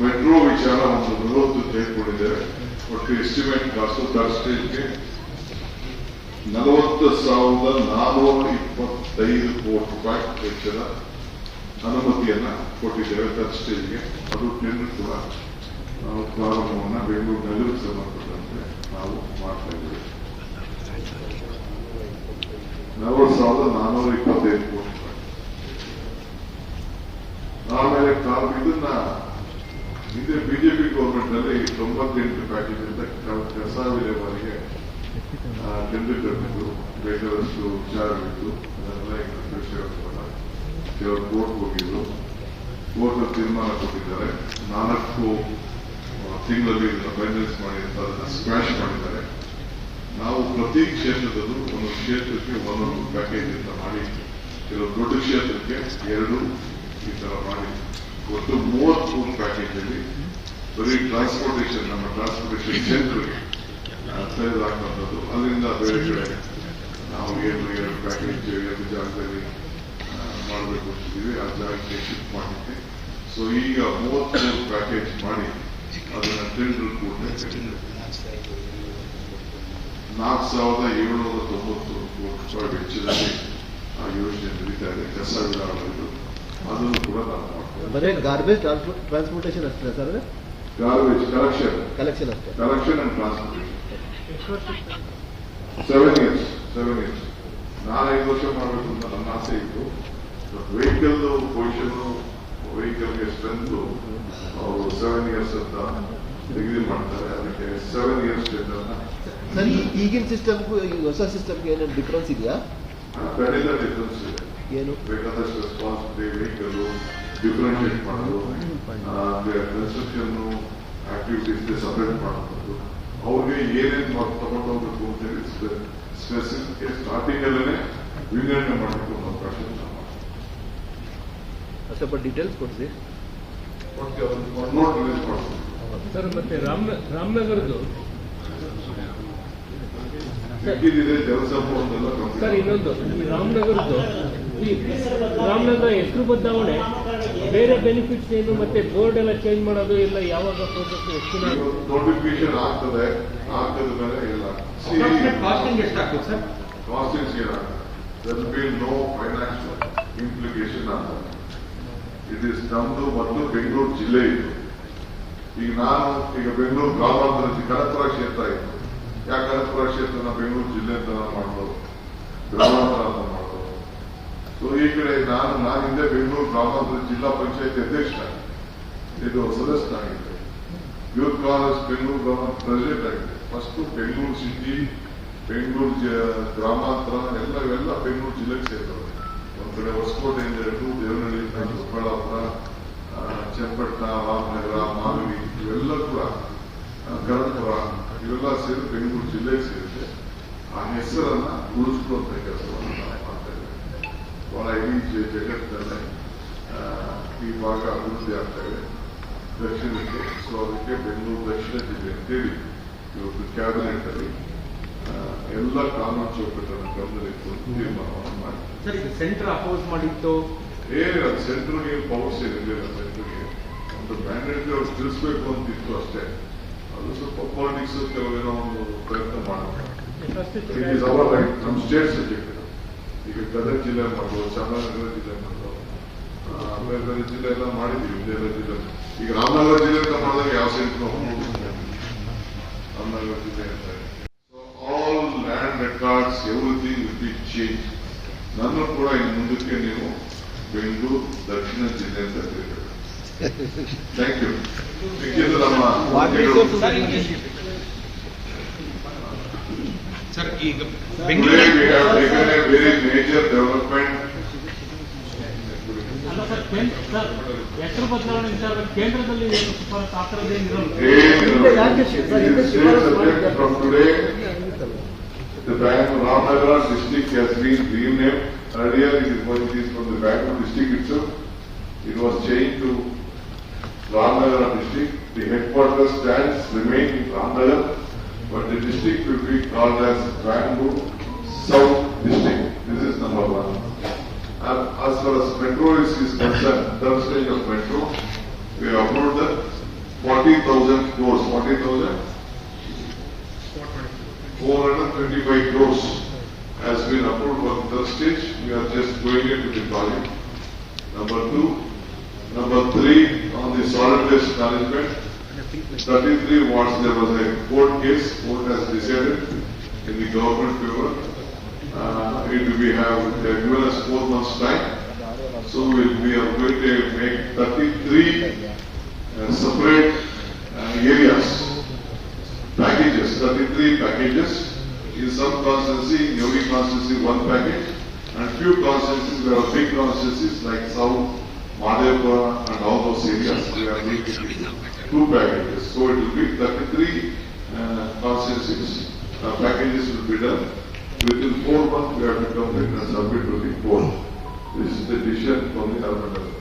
Metro ವಿಚಾರ ಒಂದು ಬೃಹತ್ ತೆಗೆದುಕೊಂಡಿದ್ದೇವೆ ಒಟ್ಟು ಎಸ್ಟಿಮೇಟ್ ಕಾಸ್ಟ್ ಸ್ಟೇಜ್ಗೆ ನಲವತ್ತು ಸಾವಿರದ ನಾನೂರ ಇಪ್ಪತ್ತೈದು ಕೋಟಿ ರೂಪಾಯಿ ವೆಚ್ಚದ ಅನುಮತಿಯನ್ನ ಕೊಟ್ಟಿದ್ದೇವೆ ಥರ್ಡ್ ಸ್ಟೇಜ್ಗೆ ಅದು ಟೆಂಡರ್ ಕೂಡ ನಾವು ಪ್ರಾರಂಭವನ್ನ ಬೆಂಗಳೂರು ನಗರಕ್ಕೆ ಸಂಬಂಧಪಟ್ಟಂತೆ ನಾವು ಮಾಡ್ತಾ ಇದ್ದೇವೆ. ನಲವತ್ತು ಸಾವಿರದ ನಾನೂರ ಇಪ್ಪತ್ತೈದು ಕೋಟಿ ರೂಪಾಯಿ ಆಮೇಲೆ ಕಾರ್ ಇದನ್ನ ಹಿಂದೆ ಬಿಜೆಪಿ ಗೌರ್ಮೆಂಟ್ನಲ್ಲಿ ತೊಂಬತ್ತೆಂಟು ಪ್ಯಾಕೇಜ್ ಅಂತ ಕ- ಕಸ ವಿಲೇವಾರಿಗೆ ಟೆಂಡರ್ ಕರೆದಿದ್ದು ಬೇಕಾದಷ್ಟು ವಿಚಾರಗಳಿದ್ದು ಅದನ್ನೆಲ್ಲ ಈಗ ತಿಳಿಸಿರೋದ್ರಲ್ಲ ಕೆಲವರು ಕೋರ್ಟ್ ಹೋಗಿದ್ರು ಕೋರ್ಟ್ ತೀರ್ಮಾನ ಕೊಟ್ಟಿದ್ದಾರೆ. ನಾಲ್ಕು ತಿಂಗಳಲ್ಲಿ ಫೈನಲೈಸ್ ಮಾಡಿ ಅಂತ ಅದನ್ನ ಸ್ಕ್ವಾಶ್ ಮಾಡಿದ್ದಾರೆ. ನಾವು ಪ್ರತಿ ಕ್ಷೇತ್ರದಲ್ಲೂ ಒಂದು ಕ್ಷೇತ್ರಕ್ಕೆ ಒಂದೊಂದು ಪ್ಯಾಕೇಜ್ ಅಂತ ಮಾಡಿ, ಕೆಲವು ದೊಡ್ಡ ಕ್ಷೇತ್ರಕ್ಕೆ ಎರಡು ಈ ತರ ಮಾಡಿ. ಒಟ್ಟು ಮೂವತ್ಮೂರು ಪ್ಯಾಕೇಜ್ ಅಲ್ಲಿ ಬರೀ ಟ್ರಾನ್ಸ್ಪೋರ್ಟೇಷನ್ ನಮ್ಮ ಟ್ರಾನ್ಸ್ಪೋರ್ಟೇಷನ್ ಸೆಂಟರ್ ತೆಗೆದುಹಾಕುವಂಥದ್ದು ಅದರಿಂದ ಬೇರೆ ಕಡೆ ನಾವು ಏನು ಎರಡು ಪ್ಯಾಕೇಜ್ ಎರಡು ಜಾಗದಲ್ಲಿ ಮಾಡಬೇಕು ಅಂತಿದ್ದೀವಿ. ಆ ಜಾಗಕ್ಕೆ ಶಿಫ್ಟ್ ಮಾಡಿದ್ದೆ. ಸೊ ಈಗ ಮೂವತ್ಮೂರು ಪ್ಯಾಕೇಜ್ ಮಾಡಿ ಅದನ್ನ ಟೆಂಡರ್ ಕೂಡ ನಾಲ್ಕು ಸಾವಿರದ ಏಳುನೂರ ತೊಂಬತ್ತು ಕೋಟಿ ರೂಪಾಯಿ ವೆಚ್ಚದಲ್ಲಿ ಆ ಯೋಜನೆ ನಡೀತಾ ಇದೆ. ಕಸ ವಿಧಾನಗಳು ಅದನ್ನು ಕೂಡ ನಾವು ಮಾಡ್ತೇವೆ. ಬರೀ ಗಾರ್ಬೇಜ್ ಟ್ರಾನ್ಸ್ಪೋರ್ಟೇಷನ್ ಅಷ್ಟೇ ಸರ್ ಗಾರ್ಬೇಜ್ ಕಲೆಕ್ಷನ್ ಕಲೆಕ್ಷನ್ ಅಷ್ಟೇ collection and transportation. Seven years seven years ನಾನು ಐದು ವರ್ಷ ಮಾಡಬೇಕು ಅಂತ ನನ್ನ ಆಸೆ ಇತ್ತು. ವೆಹಿಕಲ್ ಪೊಸಿಷನ್ ವೆಹಿಕಲ್ಗೆ ಸ್ಟ್ರೆಂತ್ ಅವರು ಸೆವೆನ್ ಇಯರ್ಸ್ ಅಂತ ಡಿಗ್ರಿ ಮಾಡ್ತಾರೆ. ಅದಕ್ಕೆ ಸೆವೆನ್ ಇಯರ್ಸ್ ಸರ್ ಈಗಿನ ಸಿಸ್ಟಮ್ಗೂ ಈ ಹೊಸ ಸಿಸ್ಟಮ್ಗೆ ಏನೇನು ಡಿಫ್ರೆನ್ಸ್ ಇದೆಯಾ? ಖಂಡಿತ ಡಿಫ್ರೆನ್ಸ್ ಇದೆ. ಏನು? ಬೇಕಾದಷ್ಟು ರೆಸ್ಪಾನ್ಸಿಬಿಲಿಟಿ ವೆಹಿಕಲ್ ಮಾಡೋದು ಕನ್ಸ್ಟ್ರಕ್ಷನ್ ಆಕ್ಟಿವಿಟೀಸ್ ಸಪರೇಟ್ ಅವ್ರಿಗೆ ಏನೇನು ತಗೊಂಡು ಹೋಗ್ಬೇಕು ಅಂತ ಹೇಳಿ ಸ್ಪೆಸಿಫಿಕ್ ಸ್ಟಾರ್ಟಿಂಗ್ ಅಲ್ಲೇ ವಿಂಗಡಣೆ ಮಾಡಬೇಕು ಅನ್ನೋ ಅವಕಾಶ ಸ್ವಲ್ಪ ಡೀಟೇಲ್ಸ್ ಕೊಡ್ತೀವಿ ಸರ್ ಮತ್ತೆ ರಾಮ್ ರಾಮನಗರದ್ದು ಸರ್ ಇನ್ನೊಂದು ರಾಮನಗರದ್ದು ಈ ರಾಮನಗರ ಹೆಸರು ಬದಲಾವಣೆ ಬೇರೆ ಬೆನಿಫಿಟ್ಸ್ ಏನು ಮತ್ತೆ ಬೋರ್ಡ್ ಎಲ್ಲ ಚೇಂಜ್ ಮಾಡೋದು ಇಲ್ಲ ಯಾವಾಗ ಪ್ರೋಸೆಸ್ ಹೆಚ್ಚಿನ ನೋಟಿಫಿಕೇಶನ್ ಆಗ್ತದೆ ಆಗ್ತದ ಮೇಲೆ ಇಲ್ಲ. ಕಾಸ್ಟಿಂಗ್ ಎಷ್ಟಾಗ್ತದೆ ಸರ್? ಕಾಸ್ಟಿಂಗ್ಸ್ ಏನಾಗ್ತದೆ there be no financial implication ಅಂತ ಇಟ್ ಇಸ್ ನಮ್ದು ಮತ್ತು ಬೆಂಗಳೂರು ಜಿಲ್ಲೆ ಇತ್ತು ಈಗ ನಾನು ಈಗ ಬೆಂಗಳೂರು ಗ್ರಾಮಾಂತರ ಕನಕಪುರ ಕ್ಷೇತ್ರ ಇತ್ತು ಯಾಕೆ ಕನಕಪುರ ಕ್ಷೇತ್ರನ ಬೆಂಗಳೂರು ಜಿಲ್ಲೆ ಅಂತ ಮಾಡ್ಬೋದು. ಗ್ರಾಮಾಂತರ ಈ ಕಡೆ ನಾನು ನಾನು ಹಿಂದೆ ಬೆಂಗಳೂರು ಗ್ರಾಮಾಂತರ ಜಿಲ್ಲಾ ಪಂಚಾಯತ್ ಅಧ್ಯಕ್ಷ ಇದು ಸದಸ್ಯನಾಗಿದ್ದೆ. ಯೂತ್ ಕಾಂಗ್ರೆಸ್ ಬೆಂಗಳೂರು ಗ್ರಾಮಾಂತರ ಪ್ರೆಸಿಡೆಂಟ್ ಆಗಿದೆ ಫಸ್ಟ್ ಬೆಂಗಳೂರು ಸಿಟಿ ಬೆಂಗಳೂರು ಗ್ರಾಮಾಂತರ ಎಲ್ಲ ಇವೆಲ್ಲ ಬೆಂಗಳೂರು ಜಿಲ್ಲೆಗೆ ಸೇರ್ತವೆ ಒಂದ್ ಕಡೆ ಹೊಸಕೋಟೆಯಿಂದ ಹಿಡಿದು ದೇವನಹಳ್ಳಿ ಚಿಕ್ಕಬಳ್ಳಾಪುರ ಚನ್ನಪಟ್ಟಣ ರಾಮನಗರ ಮಾನವಿ ಇವೆಲ್ಲ ಕೂಡ ಆ, ಇವೆಲ್ಲ ಸೇರಿ ಬೆಂಗಳೂರು ಜಿಲ್ಲೆಗೆ ಸೇರಿದೆ. ಆ ಹೆಸರನ್ನ ಉಳಿಸ್ಕೊಳ್ಳುವಂತ ಕೆಲಸವನ್ನು ಬಹಳ ಇಡೀ ಜಗತ್ತಿನಲ್ಲೇ ಈ ಭಾಗ ಅಭಿವೃದ್ಧಿ ಆಗ್ತಾ ಇದೆ ದಕ್ಷಿಣಕ್ಕೆ ಸೊ ಅದಕ್ಕೆ ಬೆಂಗಳೂರು ದಕ್ಷಿಣ ಜಿಲ್ಲೆ ಅಂತೇಳಿ ಇವತ್ತು ಕ್ಯಾಬಿನೆಟ್ ಅಲ್ಲಿ ಎಲ್ಲ ಕಾನೂನು ಚೌಕಟ್ಟನ್ನು ಗಮನದಲ್ಲಿಟ್ಟು ತೀರ್ಮಾನವನ್ನು ಮಾಡಿ ಸೆಂಟರ್ ಅಪೋಸ್ ಮಾಡಿತ್ತು ಏನಿಲ್ಲ ಸೆಂಟ್ರಲ್ಗೆ ಪವರ್ಸ್ ಇರಲಿಲ್ಲ ಸೆಂಟ್ರಲ್ಗೆ ಒಂದು ಮ್ಯಾಂಡೇಟ್ ಅವ್ರು ತಿಳಿಸ್ಬೇಕು ಅಂತಿತ್ತು ಅಷ್ಟೇ ಅದು ಸ್ವಲ್ಪ ಪಾಲಿಟಿಕ್ಸ್ ಕೆಲವೇನೋ ಒಂದು ಪ್ರಯತ್ನ ಮಾಡೋಣ First it is our right ನಮ್ಮ ಸ್ಟೇಟ್ ಸಬ್ಜೆಕ್ಟ್ ಈಗ ಗದಗ ಜಿಲ್ಲೆ ಮಾಡ್ಬೋದು ಚಾಮರಾಜನಗರ ಜಿಲ್ಲೆ ಮಾಡ್ಬೋದು. ಆಮೇಲೆ ಜಿಲ್ಲೆ ಎಲ್ಲ ಮಾಡಿದ್ದೀವಿ ಬೇರೆ ಜಿಲ್ಲೆ. ಈಗ ರಾಮನಗರ ಜಿಲ್ಲೆ ಅಂತ ಮಾಡಿದಾಗ ಯಾವ ಸೈಟ್ ರಾಮನಗರ ಜಿಲ್ಲೆ ಅಂತ so all land records everything will be change ನನ್ನ ಕೂಡ ಇನ್ನು ಮುಂದಕ್ಕೆ ನೀವು ಬೆಂಗಳೂರು ದಕ್ಷಿಣ ಜಿಲ್ಲೆ ಅಂತ ಹೇಳಿದ್ರು ಥ್ಯಾಂಕ್ ಯು ನಮ್ಮ major development. ಅಲ್ಲ ಸರ್ ಕೇಂದ್ರ ಸರ್ ಹೆಸರು ಬದಲಾವಣೆ ವಿಚಾರ ಕೇಂದ್ರದಲ್ಲಿ ಏನು ಶಿಫಾರಸು ಆ ಥರದ್ದೇನು ಇರೋಲ್ಲ ಹಿಂದೆ ಯಾಕೆ ಶಿ- ಸರ್, ಹಿಂದೆ ಶಿಫಾರಸು ಮಾಡಿದ್ದೆ? From today, the Bangalore Ramnagara district has been renamed. Earlier it is was it is from the Bangalore district itself. It was changed to Ramnagara district. The headquarters stands remain in Ramnagar, but the district will be called as Bangalore South District. This is number one. And as far as metro is, concerned, third stage of metro, we have approved the forty thousand crores, forty thousand, four hundred twenty-five crores has been approved for third stage. We are just going into the project. Number two, number three, on the solid waste management, thirty-three wards, there was a court case, court has decided in the government favor. Uh, have, given us four months time. So we, we are going to make thirty-three uh, separate uh, areas, packages, thirty-three packages. In some constituency, in every constituency, one package. And few constituencies, there are big constituencies like South, Madhepura and all those areas, we are making two packages. So it will be thirty-three uh, constituencies, uh, packages will be done. Within four months, we have to complete and submit to the board. This is the decision from the urban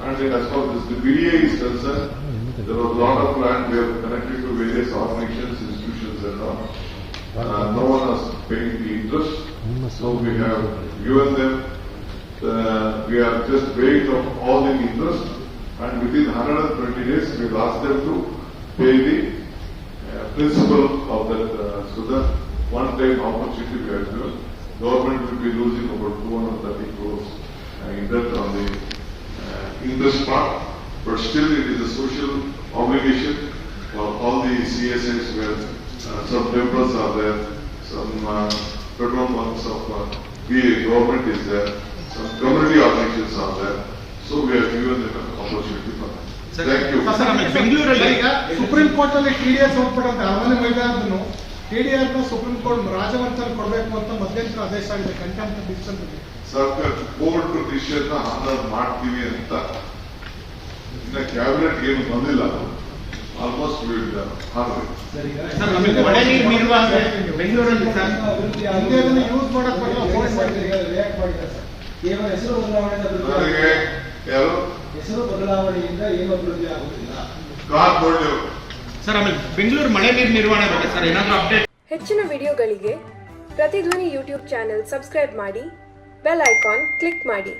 And then as far as the BDA is concerned, there was a lot of land we have connected to various organizations, institutions and all. Uh, no one has paid the interest, so we have given them, uh, we have just waived of all the interest and within hundred and twenty days, we've asked them to pay the uh, principal of that, uh, so that one-time opportunity we have given. Government will be losing about two hundred and thirty crores uh, that on the uh, interest part, but still it is a social obligation for all the CSAs where uh, some temples are there, some uh, petrol bunks of uh, PA government is there, community organizations are there. So we have given them an opportunity for that. Thank you. Sir, ಆಮೇಲೆ ಬೆಂಗಳೂರಲ್ಲಿ ಈಗ supreme court ಅಲ್ಲಿ TDS ಹೋಗ್ಬಿಟ್ಟಂತ ಅರಮನೆ ಮೈದಾನದನ್ನು ಟಿಡಿಆರ್ನ supreme court ರಾಜವಂತನ ಕೊಡಬೇಕು ಅಂತ ಮಧ್ಯಂತರ ಆದೇಶ ಆಗಿದೆ ಕಂಟೆಂಪ್ಟ್ ಡಿಸಿಷನ್ ಸರ್ಕಾರ ಕೋರ್ಟ್ ಡಿಸಿಷನ್ ಆನರ್ ಮಾಡ್ತೀವಿ ಅಂತ ಇನ್ನ ಕ್ಯಾಬಿನೆಟ್ ಏನು ಬಂದಿಲ್ಲ ಆಲ್ಮೋಸ್ಟ್ ಬೆಂಗಳೂರಲ್ಲಿ ಯೂಸ್ ಮಾಡಕ್ ಬರಲ್ಲ ಮಾಡ್ತೀವಿ. ಕೇವಲ ಹೆಸರು ಬದಲಾವಣೆಯಿಂದ. ಯಾರು? ಹೆಸರು ಬದಲಾವಣೆಯಿಂದ ಏನು ಅಭಿವೃದ್ಧಿ ಆಗುತ್ತಿಲ್ಲ ಸರ್ ಆಮೇಲೆ ಬೆಂಗಳೂರು ಮಳೆ ನೀರು ನಿರ್ವಹಣೆ ಬಗ್ಗೆ ಸರ್ ಏನಾದರೂ ಅಪ್ಡೇಟ್ ಹೆಚ್ಚಿನ ವಿಡಿಯೋಗಳಿಗೆ ಪ್ರತಿಧ್ವನಿ ಯೂಟ್ಯೂಬ್ ಚಾನೆಲ್ ಸಬ್ಸ್ಕ್ರೈಬ್ ಮಾಡಿ ಬೆಲ್ ಐಕಾನ್ ಕ್ಲಿಕ್ ಮಾಡಿ.